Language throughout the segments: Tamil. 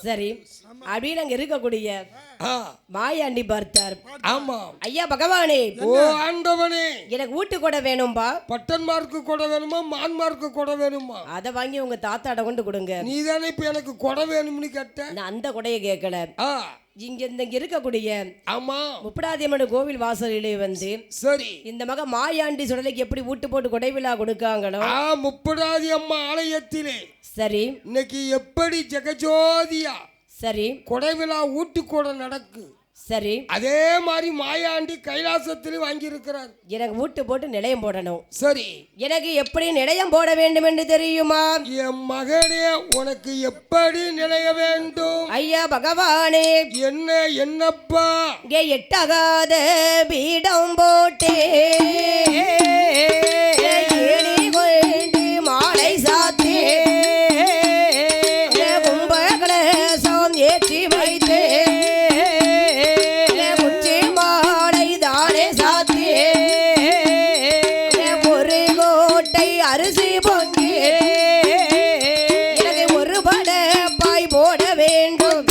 சரி அப்படின்னு அங்க இருக்கக்கூடிய மாயாண்டி பார்த்தார். ஆமா. ஐயா பகவானே ஓ ஆண்டவனே. எனக்கு வீட்டு கூட வேணும்பா. பட்டன்மார்க்கு கொடை வேணுமா மான்மார்க்கு கொடை வேணுமா? அதை வாங்கி உங்க தாத்தாட கொண்டு கொடுங்க. நீ தானே இப்ப எனக்கு கொடை வேணும்னு கேட்ட? நான் அந்த கொடையை கேட்கல. இங்க இந்த இருக்கக்கூடிய ஆமா. முப்படாதியம்மன் கோவில் வாசலிலே வந்து சரி. இந்த மக மாயாண்டி சுடலைக்கு எப்படி வீட்டு போட்டு கொடை விழா கொடுக்காங்களோ ஆ முப்படாதி அம்மா ஆலயத்திலே. சரி. இன்னைக்கு எப்படி ஜெகஜோதியா சரி. கொடை விழா ஊட்டு கூட நடக்கு. சரி. அதே மாதிரி மாயாண்டி கைலாசத்திலும் வாங்கி இருக்கிறார் எனக்கு வீட்டு போட்டு நிலையம் போடணும். சரி. எனக்கு எப்படி நிலையம் போட வேண்டும் என்று தெரியுமா? என் மகனே உனக்கு எப்படி நிலைய வேண்டும்? ஐயா பகவானே. என்ன என்னப்பா? இங்கே எட்டகாத பீடம் போட்டே மாலை வேண்டும்.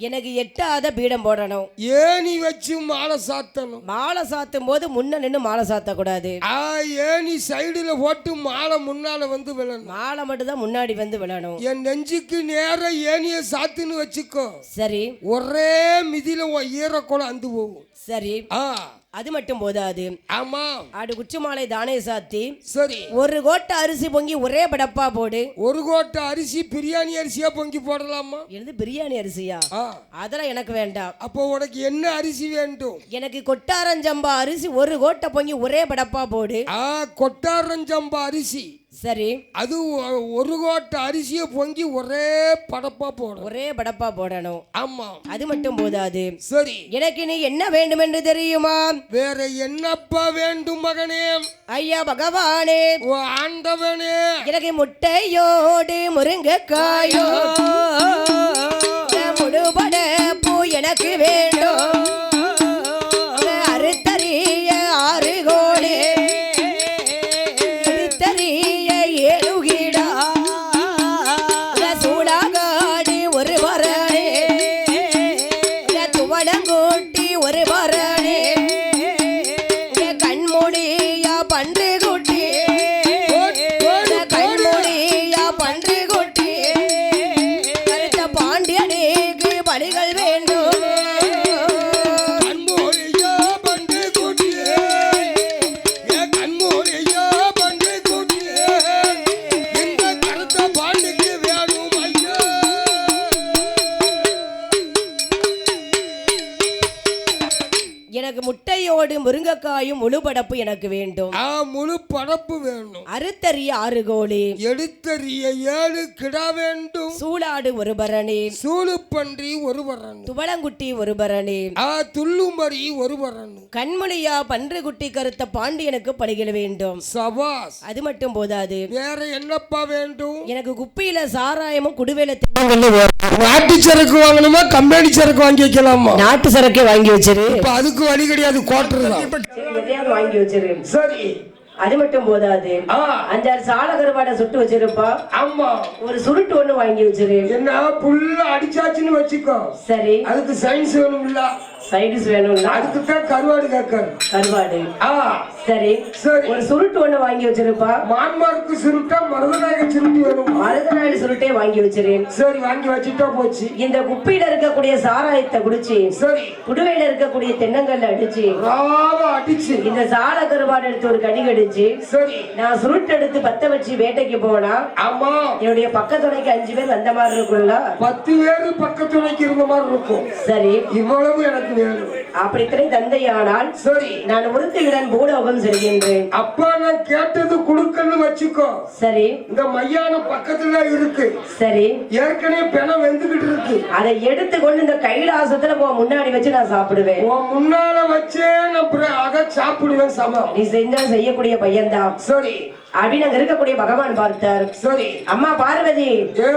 எனக்கு எட்டாத பீடம் போடணும். ஏணி வச்சு மாலை சாத்தணும். மாலை சாத்தும் போது முன்ன நின்று மாலை சாத்தக்கூடாது. ஆ ஏணி சைடுல போட்டு மாலை முன்னால வந்து விழணும். மாலை மட்டும் தான் முன்னாடி வந்து விழணும். என் நெஞ்சுக்கு நேர ஏணிய சாத்துன்னு வச்சுக்கோ. சரி. ஒரே மிதியில ஈரக்குளம் அந்து போகும். சரி. ஆ. அது மட்டும் போதாது. ஆமா. ஆடு குச்சி மாலை தானே சாத்தி. சரி. ஒரு கோட்டை அரிசி பொங்கி ஒரே படப்பா போடு. ஒரு கோட்டை அரிசி பிரியாணி அரிசியா பொங்கி போடலாமா? இது பிரியாணி அரிசியா? அதெல்லாம் எனக்கு வேண்டாம். அப்போ உனக்கு என்ன அரிசி வேண்டும்? எனக்கு கொட்டாரஞ்சம்பா அரிசி ஒரு கோட்டை பொங்கி ஒரே படப்பா போடு. ஆ கொட்டாரஞ்சம்பா அரிசி. சரி. அது ஒரு கோட்டை அரிசியை பொங்கி ஒரே படப்பா போடும் ஒரே படப்பா போடணும். ஆமா. அது மட்டும் போதாது. சரி. எனக்கு நீ என்ன வேண்டும் என்று தெரியுமா? வேற என்னப்பா வேண்டும் மகனே? ஐயா பகவானே. ஓ ஆண்டவனே. எனக்கு முட்டையோடு முருங்கைக்காயோ. முழுபட பூ எனக்கு வேண்டும். முருங்கைக்காயும் முழுபடப்பு எனக்கு வேண்டும். ஆ முழு படப்பு வேணும் அறுத்தறிய ஆறு கோழி. எடுத்தறிய ஏழு கிடா வேண்டும். சூளாடு ஒரு பரணி. சூழு பன்றி ஒரு வரணும் துவளங்குட்டி ஒரு பரணி. ஆ துள்ளுமரி ஒரு வரணும் கண்மொழியா பன்று குட்டி கருத்த பாண்டியனுக்கு பலிகள் வேண்டும். சபாஸ் அது மட்டும் போதாது. வேற என்னப்பா வேண்டும்? எனக்கு குப்பியில சாராயமும் குடுவேல நாட்டு சரக்கு வாங்கணுமா? கம்பெனி சரக்கு வாங்கி வைக்கலாமா? நாட்டு சரக்கே வாங்கி வச்சிரு. இப்ப அதுக்கு வழி கிடையாது தான். எதையாவது வாங்கி வச்சிரு சரி. அது மட்டும் போதாது. அஞ்சாறு சால கருவாடை சுட்டு வச்சிருப்பா. ஆமா. ஒரு சுருட்டு ஒண்ணு வாங்கி வச்சிரு என்ன புல்ல அடிச்சாச்சுன்னு வச்சுக்கோ. சரி. அதுக்கு சயின்ஸ் வேணும்ல. சைடிஸ் வேணும்னா அதுக்கு தான் கருவாடு கேட்கணும் கருவாடு. ஆ. சரி. சரி. ஒரு சுருட்டு ஒண்ணு வாங்கி வச்சிருப்பா. மான்மார்க்கு சுருட்டா மருதநாயக சுருட்டு வேணும். மருதநாடு சுருட்டே வாங்கி வச்சிரு சரி வாங்கி வச்சுட்டா போச்சு. இந்த குப்பியில இருக்கக்கூடிய சாராயத்தை குடிச்சு சரி. புடுவையில இருக்கக்கூடிய தென்னங்கல்ல அடிச்சு ராவ அடிச்சு. இந்த சால கருவாடு எடுத்து ஒரு கடி கடிச்சு சரி. நான் சுருட்டு எடுத்து பத்த வச்சு வேட்டைக்கு போனா ஆமா. என்னுடைய பக்கத்துணைக்கு அஞ்சு பேர் வந்த மாதிரி இருக்கும்ல? பத்து பேரு பக்கத்துணைக்கு இருந்த மாதிரி இருக்கும். சரி. இவ்வளவு எனக்கு அப்படித்தனை தந்தையானால் சரி. நான் உறுத்துகிறேன் பூலோகம் செல்கின்றேன். அப்பா நான் கேட்டது குடுக்கன்னு வச்சுக்கோ. சரி. இந்த மையான பக்கத்துல இருக்கு. சரி. ஏற்கனவே பிணம் வெந்துகிட்டு இருக்கு. அதை எடுத்து கொண்டு இந்த கைலாசத்துல உன் முன்னாடி வச்சு நான் சாப்பிடுவேன். உன் முன்னால வச்சே நான் அக சாப்பிடுவேன் சமம். நீ செஞ்சா செய்யக்கூடிய பையன்தான். சரி. அப்படின்னு அங்க இருக்கக்கூடிய பகவான் பார்த்தார். சரி. அம்மா பார்வதி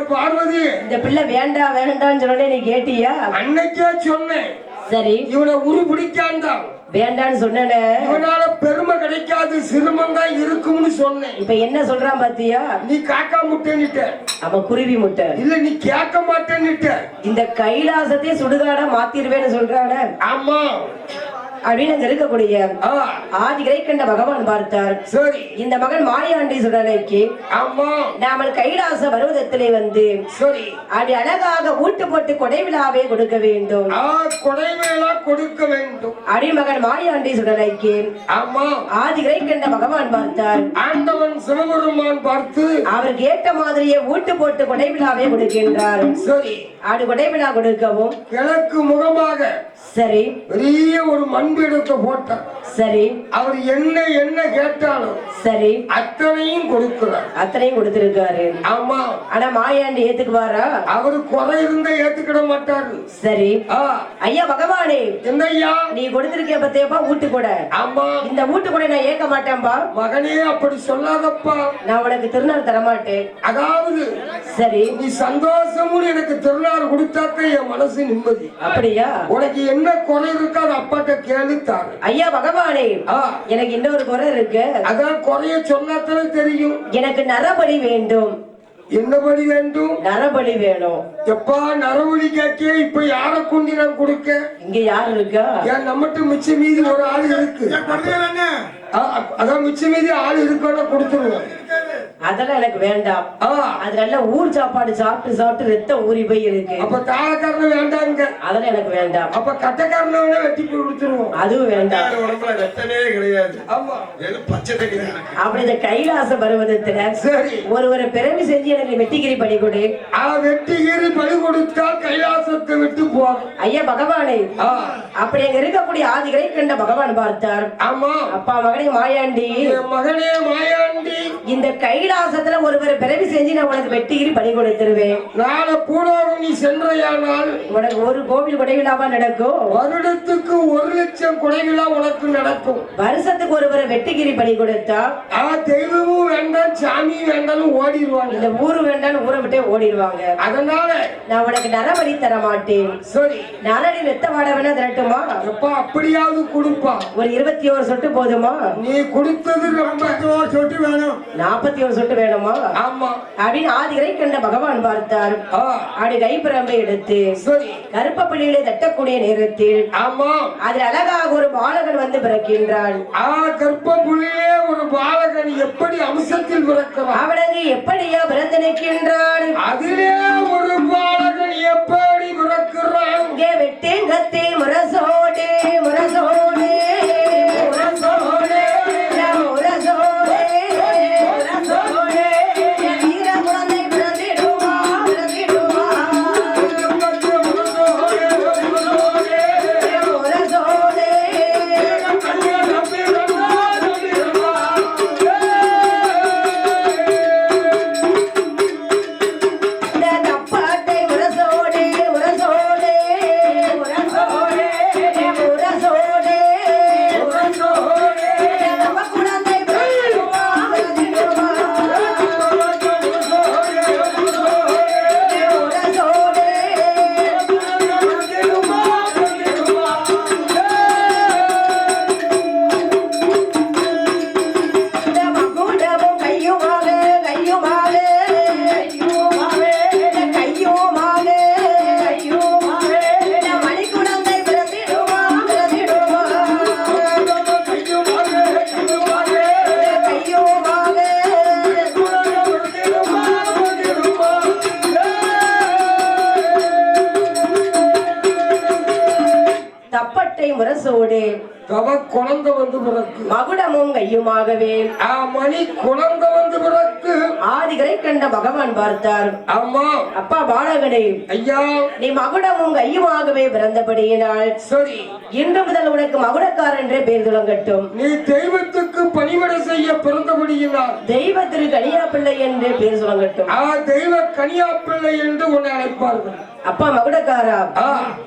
பார்வதி. இந்த பிள்ளை வேண்டாம் வேண்டாம்னு சொன்னே நீ கேட்டியா? அன்னைக்கே சொன்னேன். சரி. இவனை உரு பிடிக்காண்டான் வேண்டான்னு சொன்னேனே. இவனால பெருமை கிடைக்காது சிரமம் தான் இருக்கும்னு சொன்னேன். இப்ப என்ன சொல்றான் பாத்தியா? நீ காக்கா முட்டைன்னுட்ட. அவன் குருவி முட்டை. இல்ல நீ கேட்க மாட்டேன்னுட்ட. இந்த கைலாசத்தை சுடுகாடா மாத்திருவேன்னு சொல்றானே. ஆமா. அப்படின்னு இருக்கக்கூடிய ஆ. ஆதிகளை கண்ட பகவான் பார்த்தார். சரி. இந்த மகன் மாயாண்டி சுடலைக்கு ஆமா. நாமல் கைலாச பருவதத்திலே வந்து சரி. அப்படி அழகாக ஊட்டு போட்டு கொடை விழாவே கொடுக்க வேண்டும். ஆ கொடைவேலா கொடுக்க வேண்டும். அடி மகன் மாயாண்டி சுடலைக்கு ஆமா. ஆதிகளை கண்ட பகவான் பார்த்தார். ஆண்டவன் சிவபெருமான் பார்த்து அவருக்கு ஏற்ற மாதிரியே ஊட்டு போட்டு கொடை விழாவே கொடுக்கின்றார். சரி. அப்படி கொடை விழா கொடுக்கவும் கிழக்கு முகமாக சரி. பெரிய ஒரு மண்பீடத்தை போட்டார். சரி. அவர் என்ன என்ன கேட்டாலும் சரி. அத்தனையும் கொடுக்கிறார். அத்தனையும் கொடுத்திருக்காரு. ஆமா. ஆனா மாயாண்டி ஏத்துக்குவாரா? அவரு குறை இருந்தா ஏத்துக்கிட மாட்டாரு. சரி. ஐயா பகவானே. என்னய்யா? நீ கொடுத்திருக்கிய பத்தியப்பா ஊட்டு கூட ஆமா. இந்த ஊட்டு கூட நான் ஏற்க மாட்டேன்பா. மகனே அப்படி சொல்லாதப்பா. நான் உனக்கு திருநாள் தர மாட்டேன் அதாவது சரி. நீ சந்தோஷமும் எனக்கு திருநாள் கொடுத்தாக்க என் மனசு நிம்மதி. அப்படியா? உனக்கு என்ன குறை இருக்கோ அதை அப்பாட்ட கேளு தாரு ஐயா பகவானே ஆ. எனக்கு இன்னொரு குறை இருக்கு. அதான் குறைய சொன்னாத்தானே தெரியும். எனக்கு நரபலி வேண்டும். என்னபடி வேண்டும்? நரபலி வேணும். எப்பா நரவழி கேட்க இப்ப யார கொண்டு நான் கொடுக்க? இங்க யார் இருக்கா? ஏன் நம்மகிட்ட மிச்ச மீதி ஒரு ஆள் இருக்கு. அதான் மிச்ச மீதி ஆள் இருக்கோன்னா கொடுத்துருவோம். அதெல்லாம் எனக்கு வேண்டாம். ஆ. அது நல்ல ஊர் சாப்பாடு சாப்பிட்டு சாப்பிட்டு ரத்தம் ஊறி போய் இருக்கு. அப்ப தாளக்காரன் வேண்டாங்க அதெல்லாம் எனக்கு வேண்டாம். அப்ப கட்டக்காரனை வெட்டி போய் கொடுத்துருவோம் அதுவும் வேண்டாம். உடம்புல ரத்தமே கிடையாது. ஆமா. பச்சை. அப்படி இந்த கைலாச பருவதத்துல சரி. ஒருவரை பிறவி செஞ்சு எனக்கு வெட்டிக்கிரி பண்ணி கொடு. ஆ வெட்டி கீறி பலி கொடுத்தா கைலாசத்தை விட்டு போகும் ஐயா பகவானே. அப்படி அங்க இருக்கக்கூடிய ஆதிகளை கண்ட பகவான் பார்த்தார். ஆமா. அப்பா மகனே மாயாண்டி. என் மகனே மாயாண்டி. இந்த கைலாசத்துல ஒருவரை பிறவி செஞ்சு நான் உனக்கு வெட்டிக்கிரி பண்ணி கொடுத்துருவேன். நாளை பூலோகம் நீ சென்றையானால் உனக்கு ஒரு கோவில் கொடை விழாவா நடக்கும்? வருடத்துக்கு ஒரு லட்சம் கொலைகளா உனக்கு நடக்கும். வருஷத்துக்கு ஒருவரை வெட்டிக்கிரி பண்ணி கொடுத்தா? ஆ தெய்வமும் வேண்டாம் சாமியும் வேண்டாம்னு ஓடிடுவாங்க. இந்த ஊரு வேண்டாம்னு ஊரை விட்டே ஓடிடுவாங்க. அதனால நான் உனக்கு நரபலி தர மாட்டேன். சரி. நரடி ரத்த வாட வேணா திரட்டுமா? எப்ப அப்படியாவது கொடுப்பா. ஒரு இருபத்தி ஒரு சொட்டு போதுமா? நீ கொடுத்தது ரொம்ப சொட்டு வேணும். நாற்பத்தி ஒரு சொட்டு வேணுமா? ஆமா. அப்படின்னு ஆதிகளை கண்ட பகவான் பார்த்தார். ஆ. அப்படி கைப்பிரம்பை எடுத்து கருப்ப பிள்ளைகளை தட்டக்கூடிய நேரத்தில் ஆமா. அதில் அழகாக ஒரு பாலகன் வந்து பிறக்கின்றான் ஆ கர்ப்ப புள்ளியே ஒரு பாலகன் எப்படி அம்சத்தில் பிறக்கிறான்? அவனங்கு எப்படியா பிறந்து நிற்கின்றான் அதிலே ஒரு பாலகன் எப்படி பிறக்கிறான்? இங்கே வெட்டேன் கத்தே தவ குழந்தை வந்து பிறக்கு. மகுடமும் கையுமாகவே. ஆ மணி குழந்தை வந்து பிறக்கு. ஆதிகளை கண்ட பகவான் பார்த்தார். ஆமா அப்பா பாலகனே. ஐயா. நீ மகுடமும் கையுமாகவே பிறந்தபடியினால். சரி. இன்று முதல் உனக்கு மகுடக்காரன் என்றே பேர் துளங்கட்டும் நீ தெய்வத்துக்கு பணிவிடை செய்ய பிறந்தபடியினால். தெய்வ திரு கனியா பிள்ளை என்று பேர் துளங்கட்டும் ஆ தெய்வ கனியா பிள்ளை என்று உன்னை அழைப்பார்கள். அப்பா மகுடக்காரா?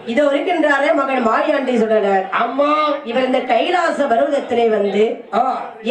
இதோ இருக்கின்றாரே மகன் மாயாண்டி சுடனர் அம்மா. இவர் அந்த கைலாச பருவதத்திலே வந்து ஆ,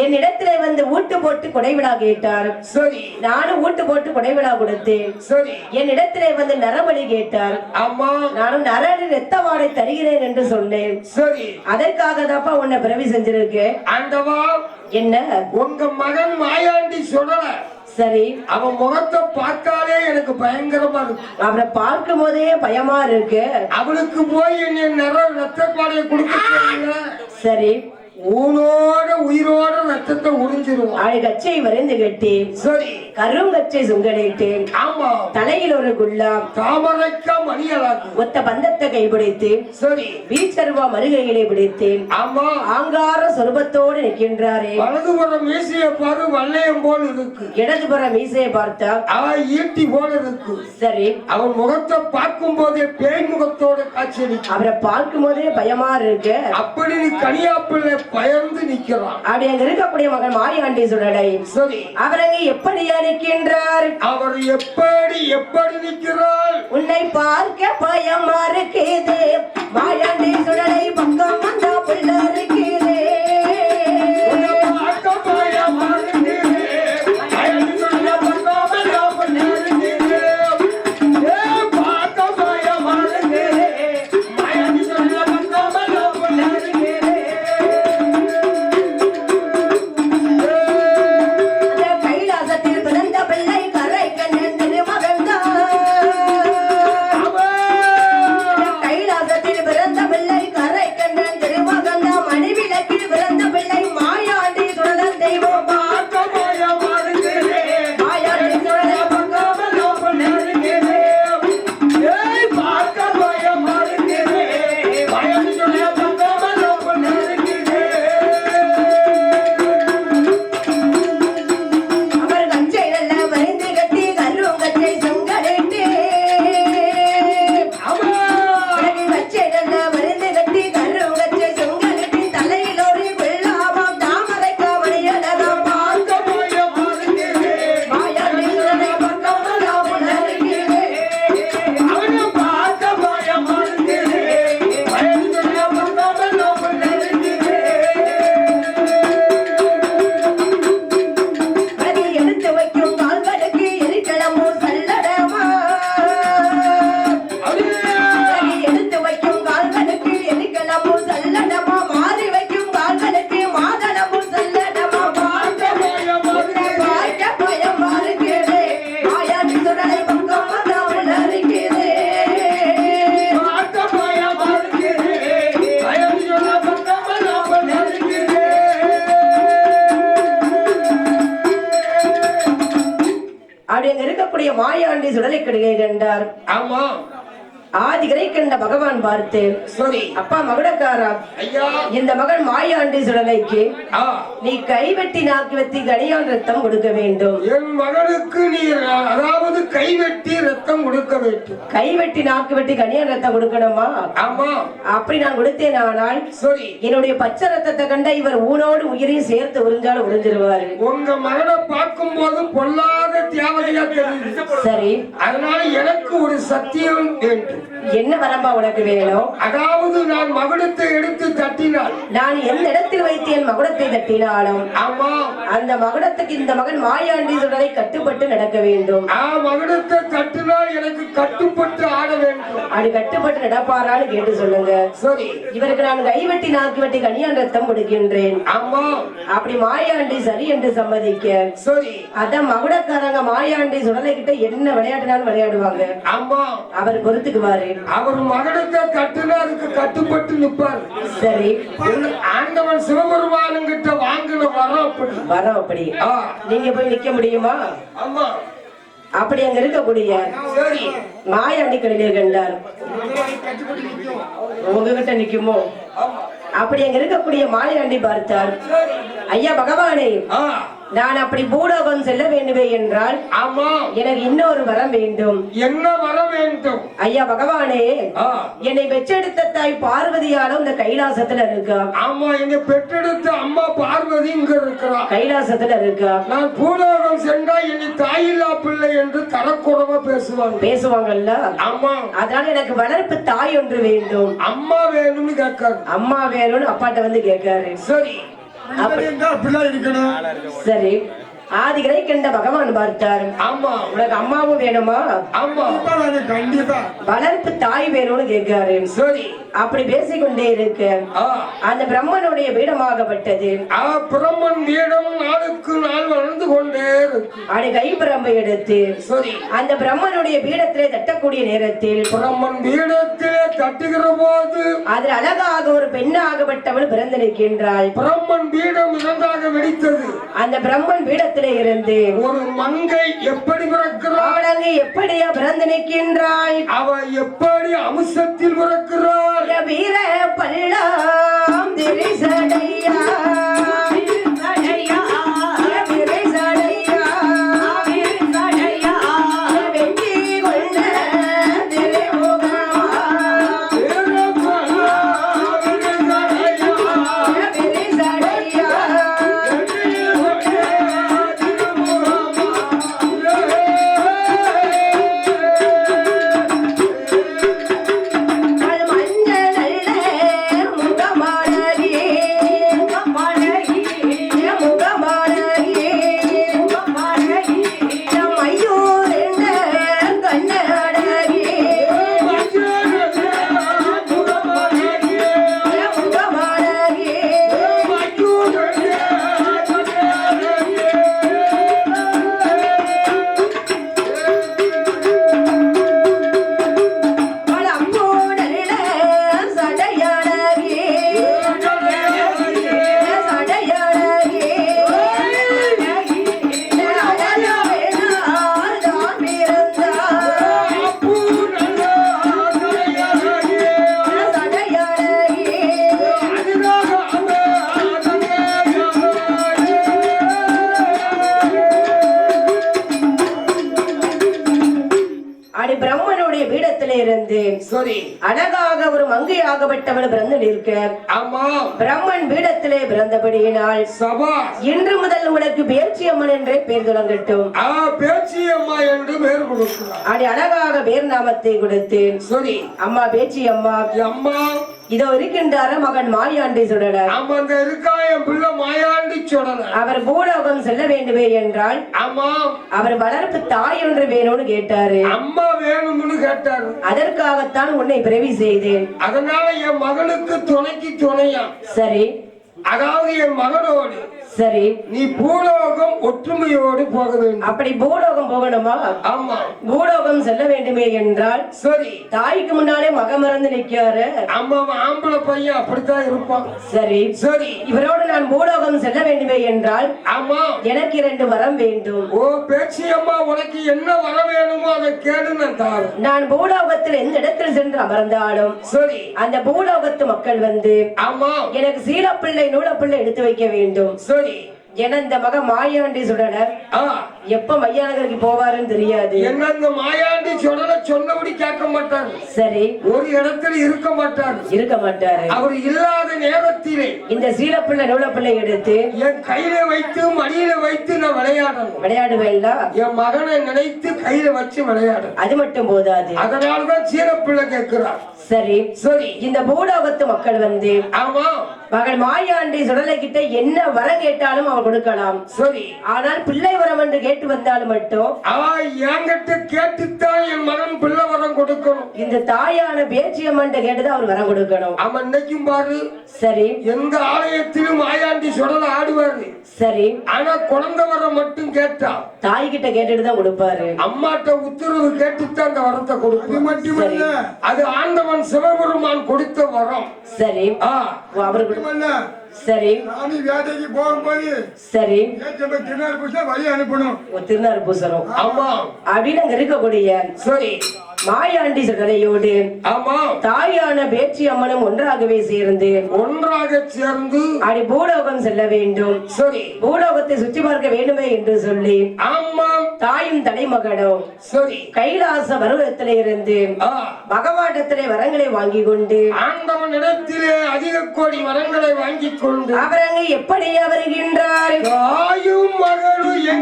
என்னிடத்திலே வந்து ஊட்டு போட்டு கொடைவிழா கேட்டார். சரி. நானும் ஊட்டு போட்டு கொடைவிழா கொடுத்தேன். சரி. என்னிடத்திலே வந்து நரபலி கேட்டார். ஆமா நானும் நரடி ரத்த வாடை தருகிறேன் என்று சொன்னேன். சரி. அதற்காக தான்ப்பா உன்னை பிறவி செஞ்சிருக்கேன். ஆண்டவா என்ன? உங்க மகன் மாயாண்டி சொல்லல. சரி. அவன் முகத்தை பார்த்தாலே எனக்கு பயங்கரமா இருக்கு. அவரை பார்க்கும் போதே பயமா இருக்கு. அவனுக்கு போய் என்னை நிற ரத்த பாடையை கொடுக்க. சரி. ஊனோட உயிரோட ரத்தத்தை உறிஞ்சிருவான். அழகச்சை வரைந்து கட்டி சரி. கருங்கச்சை சுங்கலிட்டு ஆமா. தலையில் ஒரு குல்லாம் தாமரைக்கா மணியலாக்கு ஒத்த பந்தத்தை கைப்பிடித்து சரி. வீச்சருவா மருகையிலே பிடித்து ஆமா. ஆங்கார சொருபத்தோடு நிற்கின்றாரே. வலதுபுறம் மீசிய பாரு வல்லையம் போல் இருக்கு. இடதுபுற மீசையை பார்த்தா அவன் ஈட்டி போல இருக்கு. சரி. அவன் முகத்தை பார்க்கும் போதே பேய் முகத்தோட காட்சியளிக்கும் அவரை பார்க்கும் போதே பயமா இருக்கு. அப்படி நீ கனியாப்பிள்ளை பயந்து நிக்கிறான் அப்படி அங்க இருக்கக்கூடிய மகன் மாயாண்டி சுடலை சரி. அவர் அங்கே எப்படியா நிற்கின்றார்? அவர் எப்படி எப்படி நிற்கிறாள்? உன்னை பார்க்க பயமா இருக்குதே. மாயாண்டி சுடலை பக்கம் வந்தா புள்ள இருக்குதே சுடலை கடுகை கண்டார். ஆமா. ஆதிகரை கண்ட பகவான் பார்த்து அப்பா மகுடக்காரா? இந்த மகன் மாயாண்டி சுடலைக்கு நீ கைவெட்டி நாக்கு வெட்டி கனியான் ரத்தம் கொடுக்க வேண்டும். என் மகனுக்கு நீ அதாவது கைவெட்டி ரத்தம் கொடுக்க வேண்டும். கைவெட்டி நாக்கு வெட்டி கனியான் ரத்தம் கொடுக்கணுமா? ஆமா. அப்படி நான் கொடுத்தேன் ஆனால் சரி. என்னுடைய பச்சை ரத்தத்தை கண்ட இவர் ஊனோடு உயிரையும் சேர்த்து உறிஞ்சாலும் உறிஞ்சிருவாரு. உங்க மகனை பார்க்கும் போது பொல்லாத தெரியுது சரி. அதனால எனக்கு ஒரு சத்தியம் வேண்டும். என்ன வரம்பா உனக்கு வேணும்? அதாவது நான் மகுடத்தை எடுத்து தட்டினால். நான் எந்த இடத்தில் வைத்து என் மகுடத்தை தட்டினாலும்? ஆமா. அந்த மகுடத்துக்கு இந்த மகன் மாயாண்டி கட்டுப்பட்டு நடக்க வேண்டும். ஆ மகுடத்தை தட்டினால் எனக்கு கட்டுப்பட்டு ஆட வேண்டும். அப்படி கட்டுப்பட்டு நடப்பாரான்னு கேட்டு சொல்லுங்க. சரி. இவருக்கு நான் கைவெட்டி நாக்கு வெட்டி கனியான் ரத்தம் கொடுக்கின்றேன். ஆமா. அப்படி மாயாண்டி சரி என்று சம்மதிக்க. சரி. அதான் மகுடக்காரங்க மாயாண்டி சுடலை கிட்ட என்ன விளையாட்டுனாலும் விளையாடுவாங்க? ஆமா. அவர் பொறுத்துக்குவாரு. அவர் மகனத்தை தட்டுனா அதுக்கு கட்டுப்பட்டு நிப்பார். சரி. ஆண்டவன் சிவபெருமானுங்கிட்ட வாங்கின வரம் அப்படி. வரோம் அப்படி. நீங்க போய் நிக்க முடியுமா? ஆமா. அப்படி அங்க இருக்கக்கூடிய மாயாண்டி கடையிலே கண்டார். உங்ககிட்ட நிக்குமோ? அப்படி அங்க இருக்கக்கூடிய மாயாண்டி பார்த்தார். ஐயா பகவானே நான் அப்படி பூலோகம் செல்ல வேண்டுமே என்றால் ஆமா. எனக்கு இன்னொரு வரம் வேண்டும். என்ன வர வேண்டும்? ஐயா பகவானே என்னை பெற்றெடுத்த தாய் பார்வதியாலும் இந்த கைலாசத்துல இருக்கா? ஆமா எங்க பெற்றெடுத்த அம்மா பார்வதி இங்க இருக்கிறா. கைலாசத்துல இருக்கா? நான் பூலோகம் சென்றா என்னை தாயில்லா பிள்ளை என்று தரக்குறவா பேசுவாங்க. பேசுவாங்கல்ல? ஆமா. அதனால எனக்கு வளர்ப்பு தாய் ஒன்று வேண்டும். அம்மா வேணும்னு கேட்காரு. அம்மா வேணும்னு அப்பாட்ட வந்து கேட்காரு. சரி. சரி. ஆதிகரை கண்ட பகவான் பார்த்தார். ஆமா உனக்கு அம்மாவும் வேணுமா? ஆமா கண்டிப்பா. வளர்ப்பு தாய் வேணும்னு கேட்காரு சரி. அப்படி பேசிக்கொண்டே இருக்க. அந்த பிரம்மனுடைய பீடமாகப்பட்டது. ஆ, பிரம்மன் வீடம் நாளுக்கு நாள் வளர்ந்து கொண்டே அடி கைப்பிரம்பை எடுத்து சரி. அந்த பிரம்மனுடைய பீடத்திலே தட்டக்கூடிய நேரத்தில் பிரம்மன் வீடத்திலே தட்டுகிற போது அதில் அழகாக ஒரு பெண்ணாகப்பட்டவள் பிறந்து நிற்கின்றாள். பிரம்மன் பீடம் இரண்டாக வெடித்தது. அந்த பிரம்மன் பீடத்திலே இருந்து ஒரு மங்கை எப்படி பிறக்கிறாள்? அங்கே எப்படியா பிறந்து நிற்கின்றாள்? அவ எப்படி அம்சத்தில் பிறக்கிறாள்? வீர பல்லாம் திரிசடையா. அழகாக ஒரு மங்கையாகப்பட்டவள் பிறந்து நிற்க ஆமா. பிரம்மன் பீடத்திலே பிறந்தபடியினால் சபா. இன்று முதல் உனக்கு பேர்ச்சி அம்மன் என்றே பேர் தொடங்கட்டும். ஆ பேச்சியம்மா என்று பேர் கொடுக்கிறார். அடி அழகாக பேர் நாமத்தை கொடுத்து சரி. அம்மா பேச்சி அம்மா. அம்மா. இதோ இருக்கின்றார மகன் மாயாண்டி சுடர் ஆமா அங்க இருக்கா? என் பிள்ளை மாயாண்டி சொடல அவர் பூலோகம் செல்ல வேண்டுமே என்றால் ஆமா. அவர் வளர்ப்பு தாய் ஒன்று வேணும்னு கேட்டாரு. அம்மா வேணும்னு கேட்டாரு. அதற்காகத்தான் உன்னை பிறவி செய்தேன். அதனால என் மகனுக்கு துணைக்கு துணையா? சரி. அதாவது என் மகனோடு சரி. நீ பூலோகம் ஒற்றுமையோடு போக வேண்டும். அப்படி பூலோகம் போகணுமா? ஆமா. பூலோகம் செல்ல வேண்டுமே என்றால் சரி. தாய்க்கு முன்னாலே மகமறந்து நிற்காரு அம்மா அவன் ஆம்பளை பையன் அப்படித்தான் இருப்பான். சரி. சரி. இவரோடு நான் பூலோகம் செல்ல வேண்டுமே என்றால் ஆமா. எனக்கு இரண்டு வரம் வேண்டும். ஓ பேச்சி அம்மா உனக்கு என்ன வர வேணுமோ அதை கேடு நான் தாரேன். நான் பூலோகத்தில் எந்த இடத்தில் சென்று அமர்ந்தாலும் சரி. அந்த பூலோகத்து மக்கள் வந்து ஆமா. எனக்கு சீலப்பிள்ளை நூலப்பிள்ளை எடுத்து வைக்க வேண்டும். சரி. என இந்த மக மாயாண்டி சுடனர் ஆ. எப்ப மையானகருக்கு போவாருன்னு தெரியாது. என்ன இந்த மாயாண்டி சொன்னத சொன்னபடி கேட்க மாட்டார். சரி. ஒரு இடத்துல இருக்க மாட்டார். இருக்க மாட்டாரு. அவர் இல்லாத நேரத்திலே இந்த சீலப்பிள்ளை நூலப்பிள்ளை எடுத்து என் கையில வைத்து மடியில வைத்து நான் விளையாடணும். விளையாடுவேன்ல? என் மகனை நினைத்து கையில வச்சு விளையாடணும். அது மட்டும் போதாது. அதனாலதான் சீரப்பிள்ளை கேட்கிறார். சரி. சரி. இந்த பூலோகத்து மக்கள் வந்து ஆமா மகள் மாயாண்டி சுடலை கிட்ட என்ன வரம் கேட்டாலும் அவன் கொடுக்கலாம். சரி. ஆனால் பிள்ளை வரம் என்று கேட்டு வந்தாலும் மட்டும் அவ என்கிட்ட கேட்டுத்தான் என் மகன் பிள்ளை வரம் கொடுக்கணும். இந்த தாயான பேச்சியம்மன் கேட்டுதான் அவர் வரம் கொடுக்கணும். அவன் இன்னைக்கும் பாரு. சரி. எந்த ஆலயத்திலும் மாயாண்டி சுடல ஆடுவாரு. சரி. ஆனா குழந்தை வரம் மட்டும் கேட்டா. தாய் கிட்ட கேட்டுட்டு தான் கொடுப்பாரு. அம்மாட்ட உத்தரவு கேட்டுத்தான் அந்த வரத்தை கொடுக்கும் மட்டுமல்ல. அது ஆண்டவன் சிவபெருமான் கொடுத்த வரம். சரி. ஆ. ஓ, அவரு கொடு- மட்டுமல்ல. சரி. சாமி வேட்டைக்கு போகும்போது சரி. திருநாள் புதுசா வழி அனுப்பணும். திருநாறு பூசணும். ஆமா. அப்படின்னு அங்க இருக்கக்கூடிய சரி. மாயாண்டி சுடலையோடு ஆமா. தாயான பேச்சி அம்மனும் ஒன்றாகவே சேர்ந்து ஒன்றாக சேர்ந்து அடி பூலோகம் செல்ல வேண்டும். சரி. பூலோகத்தை சுற்றி பார்க்க வேண்டுமே என்று சொல்லி ஆமா. தாயும் தலைமகனும் சரி. கைலாச பருவத்திலே இருந்து ஆ, பகவானிடத்திலே வரங்களை வாங்கி கொண்டு ஆண்டவனிடத்திலே அதிக கோடி வரங்களை வாங்கிக் கொண்டு அவர் அங்கு எப்படி வருகின்றார் தாயும் மகளும்